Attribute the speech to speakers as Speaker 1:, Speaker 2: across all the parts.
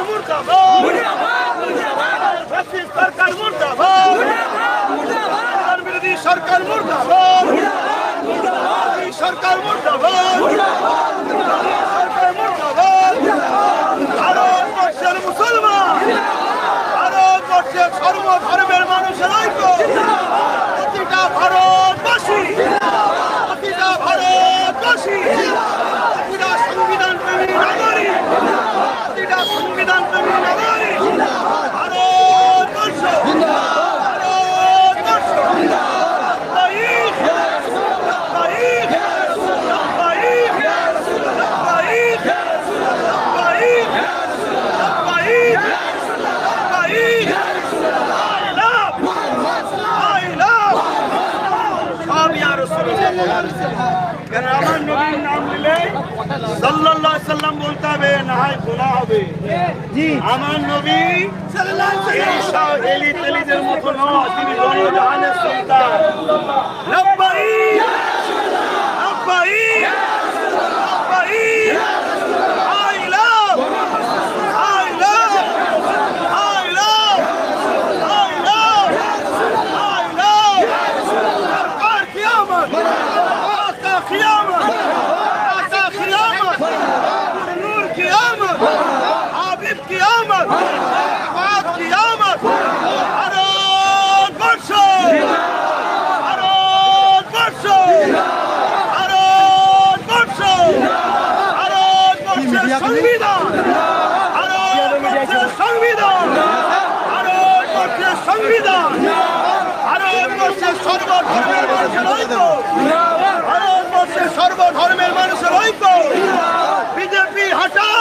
Speaker 1: সরকার মুর্দাবাদ সরকার মুর্দাবাদ বিরোধী সরকার মুর্দাবাদ সরকার মুর্দাবাদ সাল্লাম বলতে হবে না হয় গোনা হবে। আমার নবী এলি তেলিদের মতো নয় তিনি জনজাহানের সন্তান রব্বাই রব্বাই ভারতবর্ষের সর্বধর্মের মানুষের ঐক্য। ভারতবর্ষের সর্বধর্মের মানুষের ঐক্য। বিজেপি হটাও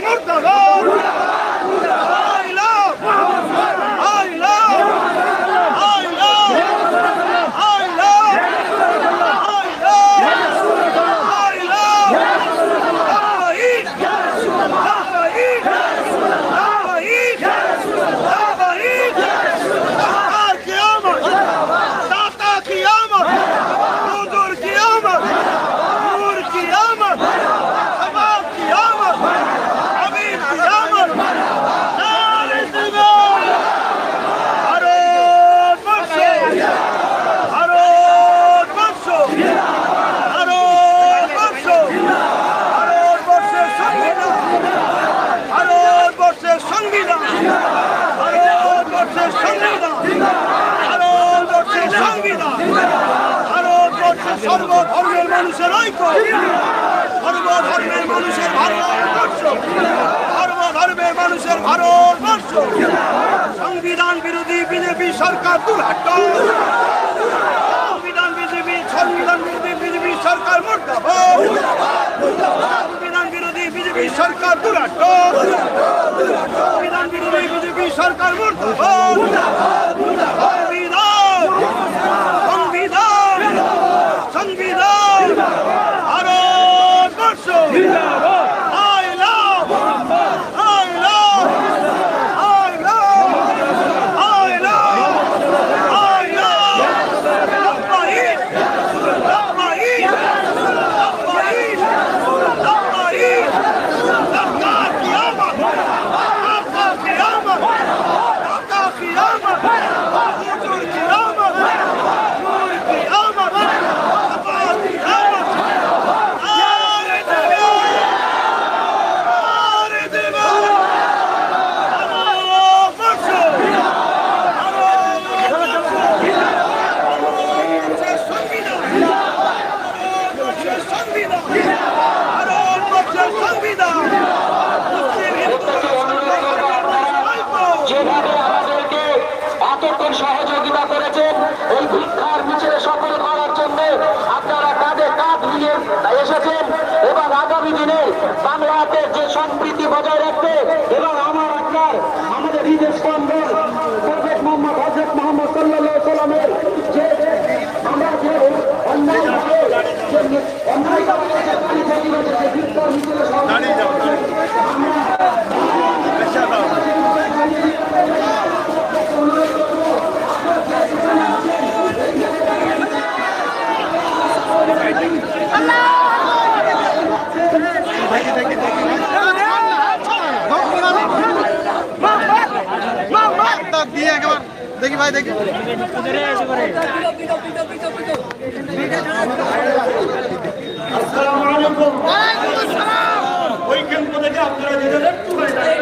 Speaker 1: ¡Libertador! সর্বধর্মের মানুষের ঐক্য। সর্বধর্মের মানুষের ভারতবর্ষ সর্বধর্মের মানুষের ভারতবর্ষ সংবিধান বিরোধী বিজেপি সরকার দুরাট সংবিধান বিজেপি, সংবিধান বিরোধী বিজেপি সরকার মুর্দাবাদ সংবিধান বিরোধী বিজেপি সরকার দুরাট সংবিধান বিরোধী বিজেপি সরকার মুর্দাবাদ সংবিধান সংবিধান সংবিধান Bharatvarsha I love I love I love I love I love Labbaik Labbaik Labbaik Labbaik Labka Kiamat Labka Kiamat Labka Kiamat Huzur Kiamat Nur Kiamat Labka Kiamat Nare Divan Nare Divan Bharatvarsha ভারতবর্ষের সংবিধান ভারতবর্ষের সংবিধান ভারতবর্ষের সংবিধান মুসলিম হিন্দু
Speaker 2: যেভাবে আমাদেরকে এতক্ষণ সহযোগিতা করেছেন এই ভিক্ষার মিছিলে সফল করার জন্য আপনারা কাঁধে কাঁধ মিলিয়ে এসেছেন এবং আগামী দিনে বাংলাতে যে সম্প্রীতি বজায় রাখবে এবং আমার আপনার আমাদের ঈদের স্পন্দন প্রফেট মোহাম্মদ হজরত মোহাম্মদ সাল্লাহ সাল্লামের যে আমরা যে অন্যায়ভাবে অন্যায়ভাবে যে প্রতিবাদে যে ভিক্ষার মিছিলে
Speaker 3: দিয়ে একবার। দেখি ভাই দেখি।
Speaker 1: আসসালামু আলাইকুম। ওই কেন্দ্র থেকে আপনারা একটু যায়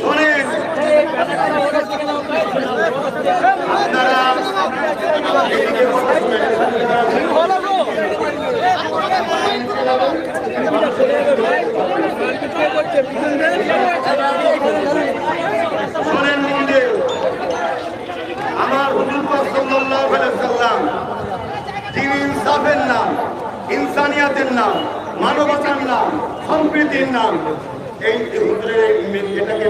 Speaker 1: শোনেন আপনারা এদিকে শোনেন মন্দির। আমার সাল্লাম যিনি ইনসাফের নাম ইনসানিয়াতের নাম মানবতার নাম সম্প্রীতির নাম এই হুজুরের এটাকে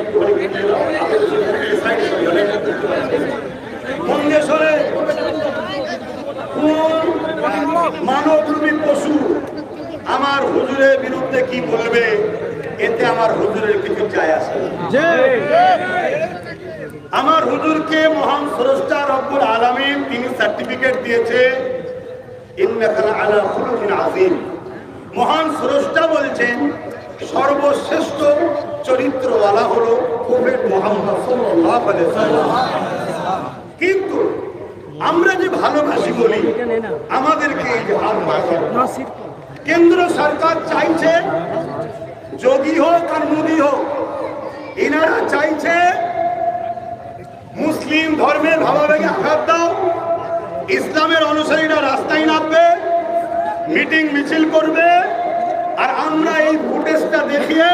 Speaker 1: মন্দির শোনে মানবরূপী পশু আমার হুজুরের বিরুদ্ধে কি বলবে? এতে আমার হুজুরের কিছু চায় আসে। আমার হুজুরকে মহান স্রষ্টা রব্বুল আলামিন তিনি সার্টিফিকেট দিয়েছে ইন্নাকা আলা খুলুকিন আযীম। মহান স্রষ্টা বলছেন সর্বশ্রেষ্ঠ চরিত্রওয়ালা হলো প্রফেট মুহাম্মদ কিন্তু আমরা যে ভালোবাসি বলি, আমাদেরকে এই কেন্দ্র সরকার চাইছে, যোগী হোক আর মোদী হোক, এনারা চাইছে মুসলিম ধর্মের ভাবাবেগে আঘাত দাও, ইসলামের অনুসারীরা রাস্তায় নামবে, মিটিং মিছিল করবে আর আমরা এই ফুটেজটা দেখিয়ে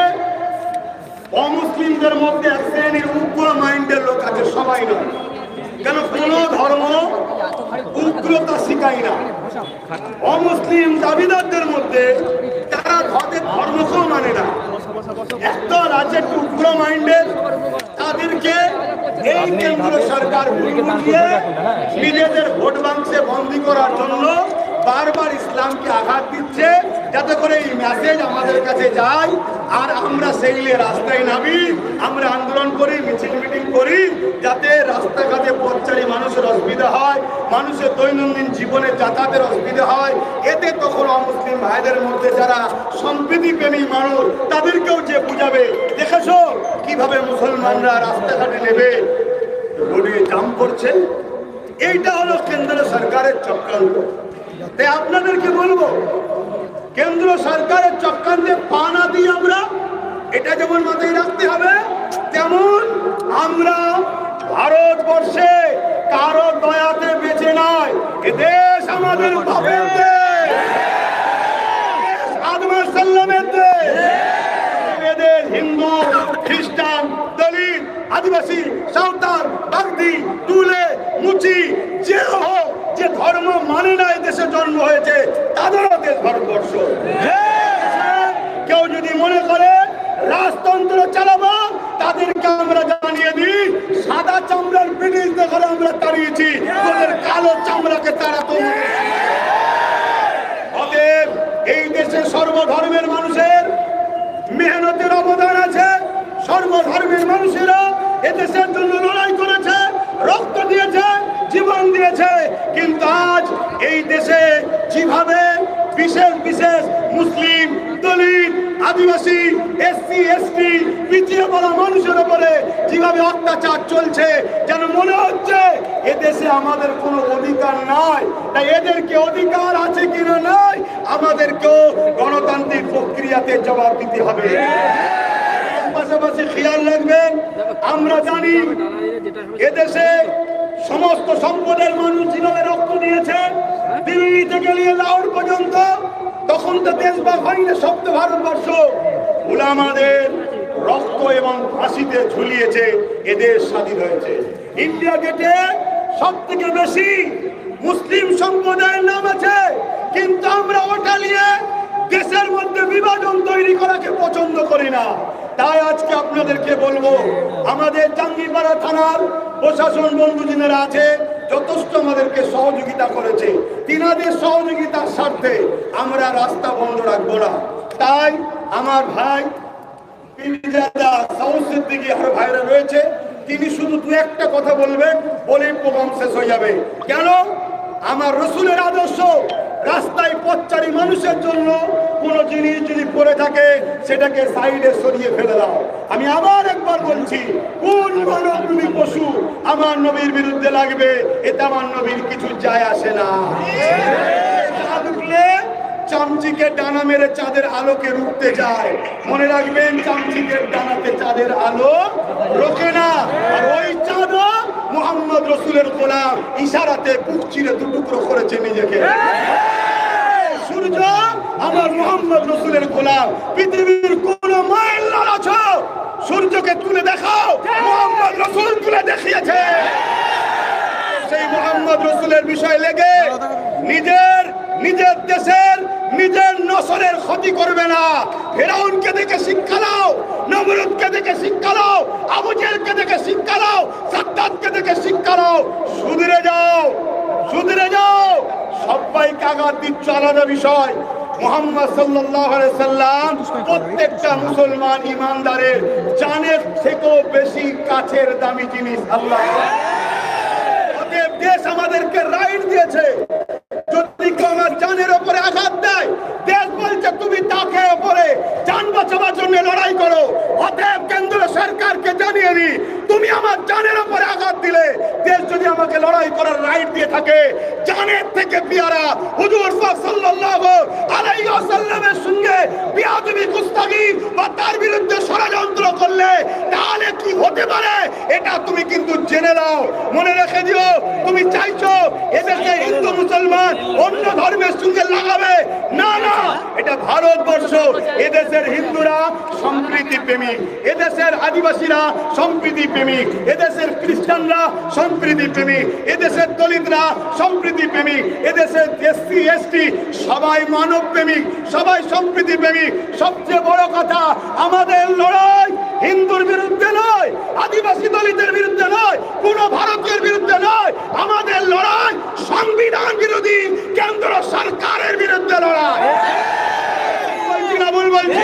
Speaker 1: অমুসলিমদের মধ্যে এক শ্রেণির উগ্র মাইন্ডের লোক আছে, সবাই নয়। কেন কোন ধর্ম উগ্রতা শিখায় না? অমুসলিম দাবিদারদের মধ্যে তারা তাদের ধর্মকেও মানে না। একদল আছে উগ্র মাইন্ডের, তাদেরকে এই কেন্দ্র সরকার বুঝিয়ে নিজেদের ভোট বাক্সে বন্দি করার জন্য বারবার ইসলামকে আঘাত দিচ্ছে। যাতে করে এই মেসেজ আমাদের কাছে যায়, আর আমরা সেইলে রাস্তায় নামি, আমরা আন্দোলন করি, মিছিল মিটিং করি, যাতে রাস্তাঘাটে পথচারী মানুষের অসুবিধা হয়, মানুষের দৈনন্দিন জীবনে যাতায়াতের অসুবিধা হয়। এতে তখন অমুসলিম ভাইদের মধ্যে যারা সম্প্রীতি প্রেমী মানুষ, তাদেরকেও যে বুঝাবে, দেখেছ কীভাবে মুসলমানরা রাস্তাঘাটে নেবে রোডে জাম করছে? এইটা হলো কেন্দ্র সরকারের চক্রান্ত। তাই আপনাদেরকে বলব কেন্দ্র সরকারের চক্রান্তে পা না দিই আমরা। এটা যেমন মাথায় রাখতে হবে, তেমন আমরা ভারতবর্ষে কারও দয়াতে বেঁচে নয় এ দেশ আমাদের এদের হিন্দু, খ্রিস্টান, দলিত, আদিবাসী, সাঁওতাল, বাগদি, তুলে মুচি মানে না দেশে জন্ম হয়েছে, তাদেরও দেশ ভারতবর্ষ। কেউ যদি মনে করে রাজতন্ত্র চালাবো, তাদেরকে আমরা জানিয়ে দিই, সাদা চামড়ার ব্রিটিশ দেখে আমরা তাড়িয়েছি তোদের কালো চামড়াকে তাড়াতো অতএব এই দেশে সর্বধর্মের মানুষের মেহনতের অবদান আছে, সর্বধর্মের মানুষেরা এদেশের জন্য লড়াই করেছে। রক্ত দিয়েছে, জীবন দিয়েছে, কিন্তু আজ এই দেশে যেভাবে বিশেষ বিশেষ মুসলিম দলিত, আদিবাসী, এসসি, এসটি পিছিয়ে পড়া মানুষের উপরে যেভাবে অত্যাচার চলছে, যেন মনে হচ্ছে এদেশে আমাদের কোনো অধিকার নাই। তাই এদেরকে অধিকার আছে কিনা নাই, আমাদেরকেও গণতান্ত্রিক প্রক্রিয়াতে জবাব দিতে হবে। পাশাপাশি খেয়াল রাখবেন, আমরা জানি এদেশে সমস্ত সম্পদের মানুষ যেভাবে রক্ত দিয়েছে দিল্লি থেকে নিয়ে লাহোর পর্যন্ত, তখন তো দেশভাগ হয়নি, সপ্ত ভারতবর্ষ। উলামাদের রক্ত এবং ফাঁসিতে ঝুলিয়েছে এদের স্বাধীন হয়েছে। ইন্ডিয়া গেটে সব থেকে বেশি মুসলিম সম্প্রদায়ের নাম আছে, কিন্তু আমরা ওটা নিয়ে দেশের মধ্যে বিভাজন তৈরি করাকে পছন্দ করি না। তাই আজকে আপনাদেরকে বলব, আমাদের জাঙ্গিপাড়া থানার প্রশাসন বন্ধু যিনারা আছে, যথেষ্ট আমাদেরকে সহযোগিতা করেছে। তিনাদের সহযোগিতার স্বার্থে আমরা রাস্তা বন্ধ রাখব না। তাই আমার ভাই ভাইরা রয়েছে, তিনি শুধু দু একটা কথা বলবেন, বলেই প্রোগ্রাম শেষ হয়ে যাবে। কেন? আমার রসুলের আদর্শ রাস্তায় পথচারী মানুষের জন্য কোন জিনিস যদি পড়ে থাকে, সেটাকে সাইডে সরিয়ে ফেলে দাও। আমি আবার একবার বলছি, কোন মানবরূপী পশু আমার নবীর বিরুদ্ধে লাগবে? এতে আমার নবীর কিছু যায় আসে না। চাঁদ চামচিকে ডানা মেরে চাঁদের আলোকে রুখতে যায়। মনে রাখবেন, চামচিকের ডানাতে চাঁদের আলো রোকে না। ওই চাঁদও মোহাম্মদ রসুলের গোলাম ইশারাতে বুক চিরে দুটুকরো করেছে নিজেকে। সূর্য আমার মোহাম্মদ রসুলের গোলাম পৃথিবীর কোন মাইল লড়াছ সূর্যকে তুলে দেখাও মোহাম্মদ রসুল তুলে দেখিয়েছে। সেই মোহাম্মদ রসুলের বিষয় লেগে নিজের নিজের দেশের নিজের নসরের ক্ষতি করবে না। ফেরাউনকে দেখে শিক্ষা নাও, নমরুদকে দেখে শিক্ষা নাও আবু জেলকে দেখে শিক্ষা নাও সাদ্দাতকে দেখে শিক্ষা নাও। সুধরে যাও সুধরে যাও। সবাইকে আঘাত দিচ্ছ আলাদা বিষয়। মোহাম্মদ সাল্লাল্লাহু আলাইহি সাল্লাম প্রত্যেকটা মুসলমান ইমানদারের জানের থেকেও বেশি কাছের দামি জিনিস আল্লাহ। দেশ আমাদেরকে রাইট দিয়েছে। আমার জানের ওপরে আঘাত দেয়। দেশ বলছে, তুমি তাকে ওপরে জান বাঁচাবার জন্য লড়াই করো। অতএব কেন্দ্র সরকারকে জানিয়ে দি তুমি আমার জানের ওপরে আঘাত দিলে দেশ যদি আমাকে লড়াই করার রাইট দিয়ে থাকে, জানের থেকে পিয়ারা, হুজুর সাল্লাল্লাহু আলাইহি ওয়াসাল্লামের সঙ্গে বিয়াদবি, গুস্তাগি বা তার বিরুদ্ধে ষড়যন্ত্র করলে তাহলে কি হতে পারে? এটা তুমি কিন্তু জেনে নাও। মনে রেখে দিও, তুমি চাইছো এদেশে হিন্দু, মুসলমান অন্য ধর্মের সঙ্গে লাগাবে। না না, এটা ভারতবর্ষ। এদেশের হিন্দুরা সম্প্রীতি প্রেমিক, এদেশের আদিবাসীরা সম্প্রীতি প্রেমিক। এদেশের খ্রিস্টানরা সম্প্রীতি প্রেমী, এদেশের দলিতরা সম্প্রীতি প্রেমী, এদেশের এসসি, এসটি সবাই মানব প্রেমিক সবাই সম্প্রীতি প্রেমিক সবচেয়ে বড় কথা, আমাদের লড়াই হিন্দুর বিরুদ্ধে নয় আদিবাসী দলিতের বিরুদ্ধে নয় কোন ভারতীয় বিরুদ্ধে নয় আমাদের লড়াই সংবিধান বিরোধী কেন্দ্র সরকারের বিরুদ্ধে লড়াই বলছি না ভুল বলছি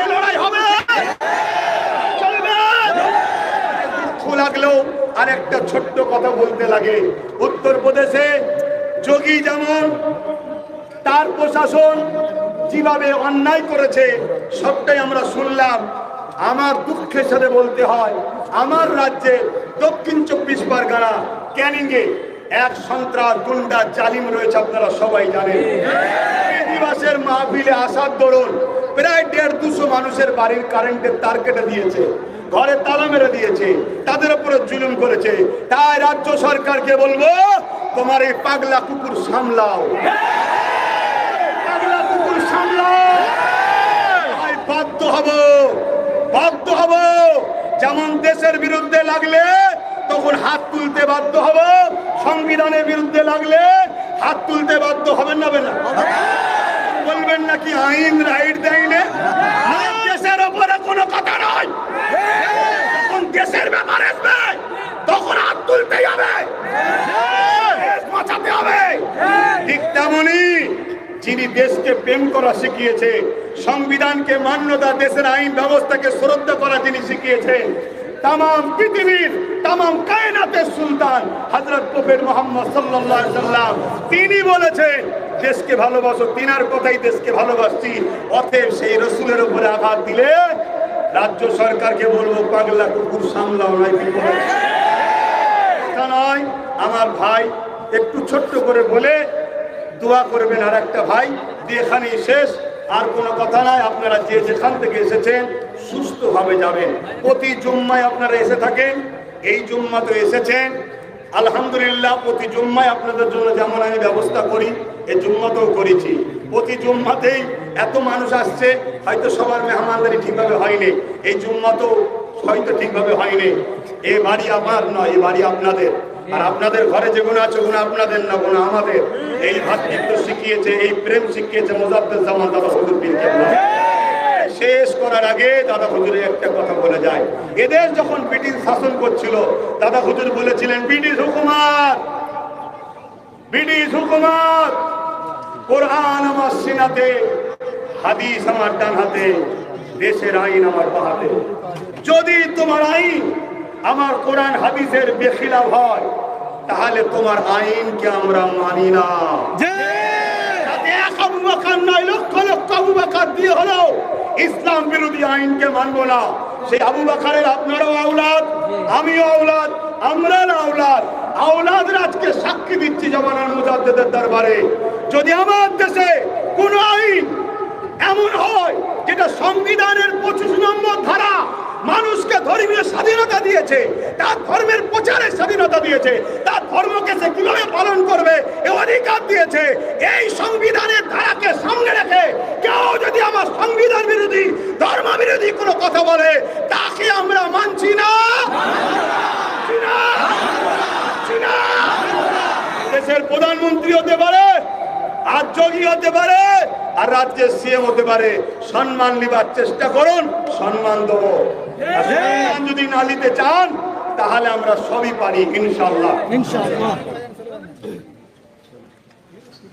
Speaker 1: এই লড়াই হবে চলবে দুঃখ লাগলেও আর একটা ছোট্ট কথা লাগে। উত্তরপ্রদেশে যোগী যেমন, তার প্রশাসন যেভাবে অন্যায় করেছে, সবটাই আমরা শুনলাম। আমার দুঃখের সাথে বলতে হয়, আমার রাজ্যে দক্ষিণ চব্বিশ পরগনা ক্যানিংয়ে এক সন্ত্রাস গুন্ডা জালিম রয়েছে, আপনারা সবাই জানেন। দিবসের মাহফিলে আসার দরুন প্রায় দেড় দুশো মানুষের বাড়ির কারেন্টের তার কেটে দিয়েছে। ঘরে তালা মেরে দিয়েছে, তাদের উপরে জুলুম করেছে। তাই রাজ্য সরকারকে বলব, তোমার এই পাগলা কুকুর সামলাও। পাগলা কুকুর সামলাও। বাধ্য হব বাধ্য হব। যেমন দেশের বিরুদ্ধে লাগলে, তখন হাত তুলতে বাধ্য হব। সংবিধানের বিরুদ্ধে লাগলে, হাত তুলতে বাধ্য হবেন হবে না। বলবেন নাকি আইন রাইট দেয় না? দেশের ওপরে কোনো কথা নয়। যখন দেশের ব্যাপার আসবে, তখন হাত তুলতেই হবে। বাঁচাতে হবে। ঠিক তেমনই যিনি দেশকে প্রেম করা শিখিয়েছে, সংবিধানকে মান্যতা, দেশের আইন ব্যবস্থাকে শ্রদ্ধা করা যিনি শিখিয়েছেন তাম পৃথিবীর তাম কায়নাতের সুলতান হজরত প্রফেট মোহাম্মদ আলাইহি সাল্লাম তিনি বলেছেন দেশকে ভালোবাসো, তিনার কথাই দেশকে ভালোবাসছি। অতএব সেই রসুলের উপরে আঘাত দিলে রাজ্য সরকারকে বলব, পাগলা কুকুর, সামলাও নয় কথা নয়। আমার ভাই একটু ছোট্ট করে বলে দোয়া করবেন আর একটা ভাই, দিয়ে এখানেই শেষ। আর কোনো কথা নাই, আপনারা যে যেখান থেকে এসেছেন, সুস্থভাবে যাবেন। প্রতি জুম্মায় আপনারা এসে থাকেন, এই জুম্মা তো এসেছেন। আলহামদুলিল্লাহ, প্রতি জুম্মায় আপনাদের জন্য যেমন আমি ব্যবস্থা করি এই জুম্মাতেও করেছি। প্রতি জুম্মাতেই এত মানুষ আসছে, হয়তো সবার মেহমানদারি ঠিকভাবে হয়নি, এই জুম্মাতেও হয়তো ঠিকভাবে হয়নি। এ বাড়ি আমার নয়, এ বাড়ি আপনাদের। আর আপনাদের ঘরে যেগুলো আছে ওগুলো আপনাদের না ওগুলো আমাদের। এই ভাতৃত্ব শিখিয়েছে, এই প্রেম শিখিয়েছে মোজাদ্দের জামান দাদা। শেষ করার আগে দাদা হুজুরে একটা কথা বলে যায়। এদের যখন ব্রিটিশ শাসন করছিল দাদা হুজুর বলেছিলেন ব্রিটিশ হুকুমার ব্রিটিশ হুকুমার কোরআন আমার সিনাতে হাদিস আমার ডান হাতে দেশের আইন আমার বাহাতে। যদি তোমার আইন আমার কোরআন হাদিসের বেখিলাফ হয় তাহলে তোমার আইনকে আমরা মানি না। লক্ষ লক্ষ দিয়ে হলো। ইসলাম বিরোধী আইনকে মানবো না। সেই আবু বাকারের আপনারও আওলাদ, আমিও আওলাদ আমরা আওলাদ। আওলাদের আজকে সাক্ষী দিচ্ছি জমানার মুজাদ্দেদের দরবারে। যদি আমার দেশে কোন আইন এমন হয় যেটা সংবিধানের পঁচিশ নম্বর ধারা মানুষকে ধর্মীয় স্বাধীনতা দিয়েছে, তার ধর্মের প্রচারের স্বাধীনতা দিয়েছে, তার ধর্মকে সে কীভাবে পালন করবে, এ অধিকার দিয়েছে। এই সংবিধানের ধারাকে সামনে রেখে কেউ যদি আমার সংবিধান বিরোধী ধর্ম বিরোধী কোনো কথা বলে, তাকে আমরা মানছি না। দেশের প্রধানমন্ত্রী হতে পারে, আর যোগী হতে পারে, আর রাজ্যের সিএম হতে পারে। সম্মান নিবার চেষ্টা করুন, সম্মান দেবো। যদি না নিতে চান তাহলে আমরা সবই পারি ইনশাল্লাহ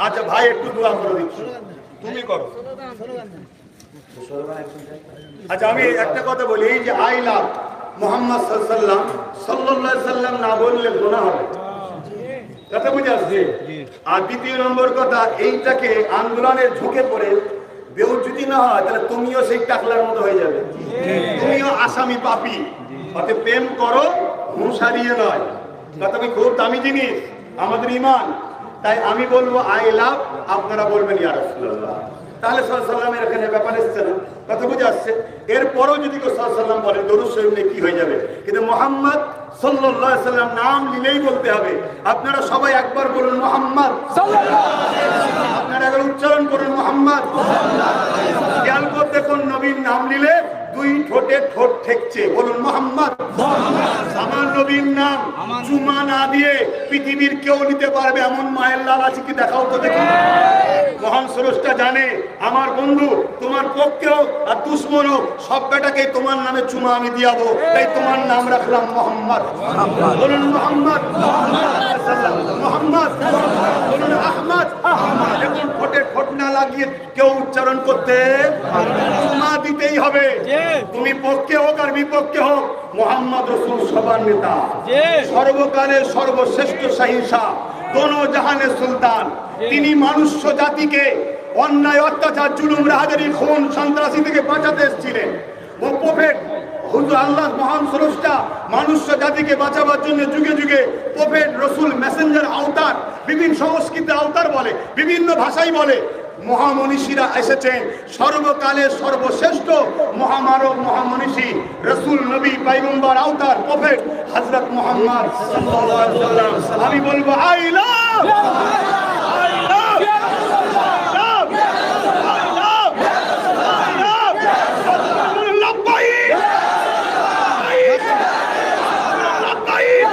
Speaker 1: আচ্ছা ভাই একটু দোয়া করে দিচ্ছি। তুমি করো। আচ্ছা আমি একটা কথা বলি এই যে আই লাভ মোহাম্মদ সাল্লাম সাল্লাহ সাল্লাম না বললে গোনা হবে। কথা বুঝে আসছে? আর দ্বিতীয় নম্বর কথা এইটাকে আন্দোলনের ঝুঁকে পড়ে বেউ যদি না হয় তাহলে তুমিও সেই টাকলার মতো হয়ে যাবে। তুমিও আসামি পাপি। অতএব প্রেম করো হুঁসারিয়ে নয়। কথা আমি খুব দামি জিনিস আমাদের ইমান। তাই আমি বলব আই লাভ আপনারা বলবেন ইয়া রাসূলুল্লাহ তাহলে সাল্লামের এখানে ব্যাপার এসছে না? কথা বুঝে আসছে? এরপরও যদি কেউ সাল্লাম বলেন দরুদ শরীফ কি হয়ে যাবে? কিন্তু মোহাম্মদ সাল্লাম নাম নিলেই বলতে হবে। আপনারা সবাই একবার বলুন, মোহাম্মদ আপনারা একবার উচ্চারণ করুন, মোহাম্মদ খেয়াল করতে কোন নবীর নাম নিলে দুই ঠোঁটে ঠোঁট ঠেকছে। বলুন, মোহাম্মদ আমার নবীর নাম চুমা না দিয়ে পৃথিবীর কেউ নিতে পারবে এমন মায়ের লাল আছে কি দেখাও তো দেখি। মহান স্রষ্টা জানে আমার বন্ধু তোমার পক্ষে আর দুশ্মন হোক সব বেটাকে তোমার নামে চুমা আমি দিয়াবো তাই তোমার নাম রাখলাম মোহাম্মদ। বলুন মোহাম্মদ। মোহাম্মদ। বলুন আহমদ। ঠোঁটে ঠোঁট না লাগিয়ে কেউ উচ্চারণ করতে চুমা দিতেই হবে। তুমি পক্ষে হোক আর বিপক্ষে হোক মোহাম্মদ রসুল সবার নেতা। সর্বকালের সর্বশ্রেষ্ঠ সাহিংসা দোনো জাহানের সুলতান তিনি মানুষ্য জাতিকে অন্যায় অত্যাচার জুলুম রাহাজারি খুন সন্ত্রাসী থেকে বাঁচাতে এসেছিলেন। ও প্রফেট হুজুর আল্লাহ মহান স্রষ্টা মানুষ্য জাতিকে বাঁচাবার জন্য যুগে যুগে প্রফেট রসুল মেসেঞ্জার আওতার বিভিন্ন সংস্কৃতির আওতার বলে বিভিন্ন ভাষাই বলে মহামনীষীরা এসেছেন সর্বকালে সর্বশ্রেষ্ঠ মহামানব মহামনীষী, রসুল নবী পাইগম্বর আওতার প্রফেট হজরত মোহাম্মদ। আমি বলব, I love I love love I love I love লাব্বাইক লাব্বাইক লাব্বাইক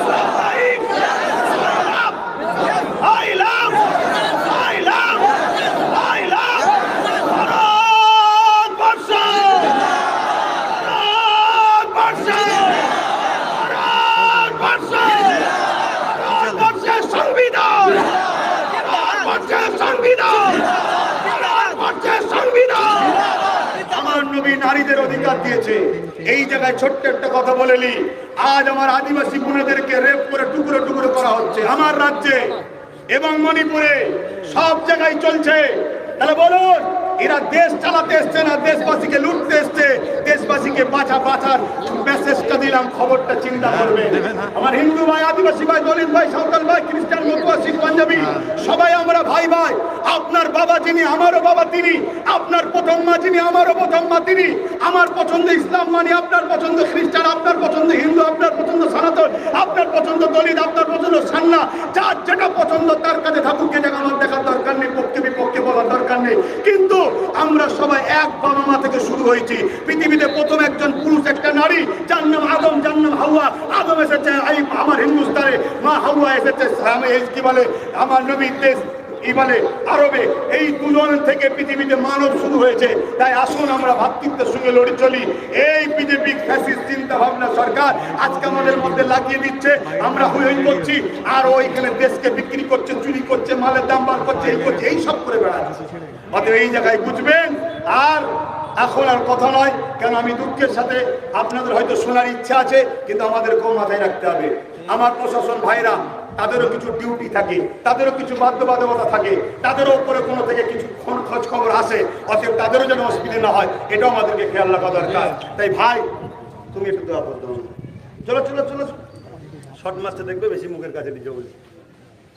Speaker 1: লাব্বাইক লাব্বাইক I love, I love, I love Bharatvarsha Bharatvarsha Bharatvarsha ভারতবর্ষের সংবিধান ভারতবর্ষের সংবিধান ভারতবর্ষের সংবিধান আমার নবী নারীদের অধিকার দিয়েছে। এই জায়গায় ছোট্ট একটা কথা বলে নি। আজ আমার আদিবাসী বোনেদেরকে রেপ করে টুকরো টুকরো করা হচ্ছে আমার রাজ্যে এবং মণিপুরে। সব জায়গায় চলছে। তাহলে বলুন এরা দেশ চালাতে এসছে না, দেশবাসীকে লুটতে এসছে। দেশবাসীকে বাঁচা, বাঁচার মেসেজটা দিলাম, খবরটা চিন্তা করবে। আমার হিন্দু ভাই, আদিবাসী ভাই, দলিত ভাই, সাঁওতাল ভাই, খ্রিস্টান মতুয়া পাঞ্জাবি, সবাই আমরা ভাই ভাই। আপনার বাবা যিনি, আমারও বাবা তিনি। আপনার প্রথম মা যিনি, আমারও প্রথম মা তিনি। আমার পছন্দ ইসলাম মানে আপনার পছন্দ খ্রিস্টান, আপনার পছন্দ হিন্দু, আপনার পছন্দ সনাতন, আপনার পছন্দ দলিত, আপনার পছন্দ সান্না। যার যেটা পছন্দ, তার কাছে ঠাকুরকে জায়গা আমার দেখার দরকার নেই, পক্ষে বিপক্ষে বলার দরকার নেই। কিন্তু আমরা সবাই এক বাবা মা থেকে শুরু হয়েছি। পৃথিবীতে প্রথম একজন পুরুষ, একটা নারী। যার নাম আদম, যার নাম হাওয়া। আদম এসেছে আমার হিন্দুস্তানে, মা হাওয়া এসেছে কি বলে? আমার নবীর দেশ আরবে। এই দুজন থেকে পৃথিবীতে মানব শুরু হয়েছে। তাই আসুন আমরা ভাতৃত্বের সঙ্গে লড়ে চলি। এই বিজেপি ফ্যাসিস্ট চিন্তা ভাবনা সরকার আজকে আমাদের মধ্যে লাগিয়ে দিচ্ছে। আমরা হই হই করছি। আর ওইখানে দেশকে বিক্রি করছে, চুরি করছে, মালের দাম বার করছে, এই করছে, এই সব করে বেড়াচ্ছে। অতএব এই জায়গায় বুঝবেন। আর এখন আর কথা নয়, কেন আমি দুঃখের সাথে আপনাদের হয়তো শোনার ইচ্ছা আছে, কিন্তু আমাদের আমাদেরকেও মাথায় রাখতে হবে। আমার প্রশাসন ভাইরা, তাদেরও কিছু ডিউটি থাকে, তাদেরও কিছু বাধ্যবাধকতা থাকে, তাদেরও উপরে কোনো থেকে কিছু খোঁজ খবর আসে, অতএব তাদেরও যেন অসুবিধা না হয়, এটাও আমাদেরকে খেয়াল রাখা দরকার। তাই ভাই, তুমি একটু দোয়া করতে চলো চলো চলো শর্ট মাছটা দেখবে, বেশি মুখের কাছে নিজে বলি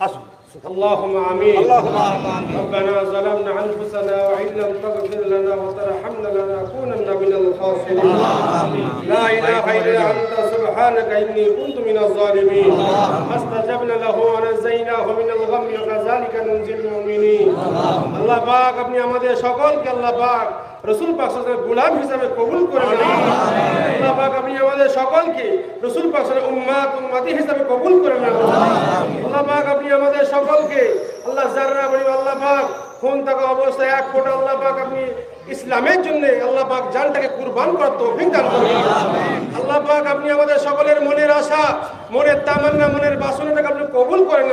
Speaker 1: আসুন।
Speaker 4: اللهم امين
Speaker 1: اللهم آمين.
Speaker 4: ربنا ظلمنا انفسنا وان لم تغفر لنا وترحمنا لنكونن من الخاسرين لا اله الا انت سبحانك اني كنت من الظالمين فاستجبنا له ونجيناه من الغم وكذلك ننجي المؤمنين আল্লাহ পাক আপনি আমাদের সকলকে আল্লাহ পাক রসুল পাক সাল্লাল্লাহু গোলাম হিসাবে কবুল করে আল্লাহ আপনি আমাদের সকলকে রসুল পাক সাল্লাল্লাহু উম্মাত, উম্মতি হিসাবে কবুল করে আল্লাহ পাক আপনি আমাদের সকলকে, আল্লাহ জাররা বলি আল্লাহ পাক খুন থাকা অবস্থায় এক ফোঁটা আল্লাহ পাক আপনি ইসলামের জন্য আল্লাহ পাক জানটাকে কুরবান করার তৌফিক আল্লাহ পাক আপনি আমাদের সকলের মনের আশা, মনের তামান্না, মনের বাসনাটাকে আপনি কবুল করেন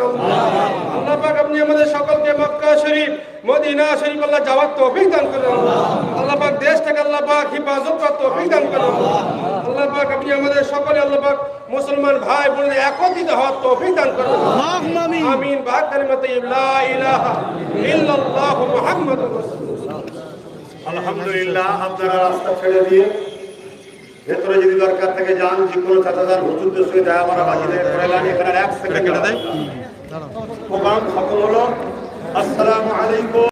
Speaker 4: আল্লাহ পাক আপনি আমাদের সকলকে মক্কা শরীফ, মদিনা শরীফ আল্লাহ যাওয়ার তৌফিক দান করেন। আল্লাহ পাক দেশটাকে আল্লাহ পাক হিফাজত করার তৌফিক দান করুন। আল্লাহ পাক আপনি আমাদের সকলে আল্লাহ পাক মুসলমান ভাই বোনদের একত্রিত হওয়ার তৌফিক দান করুন। আমিন কালিমাত লা ইলাহা ইল্লাল্লাহু মুহাম্মাদুর রাসূলুল্লাহ।
Speaker 1: আলহামদুলিল্লাহ আপনারা রাস্তা ছেড়ে দিয়ে ভেতরে যদি দরকার থেকে যান যে কোনো চাচাদার হুজুরদের সঙ্গে দেখা করা এখানে এক সেকেন্ড প্রোগ্রাম খতম হলো। আসসালামু আলাইকুম।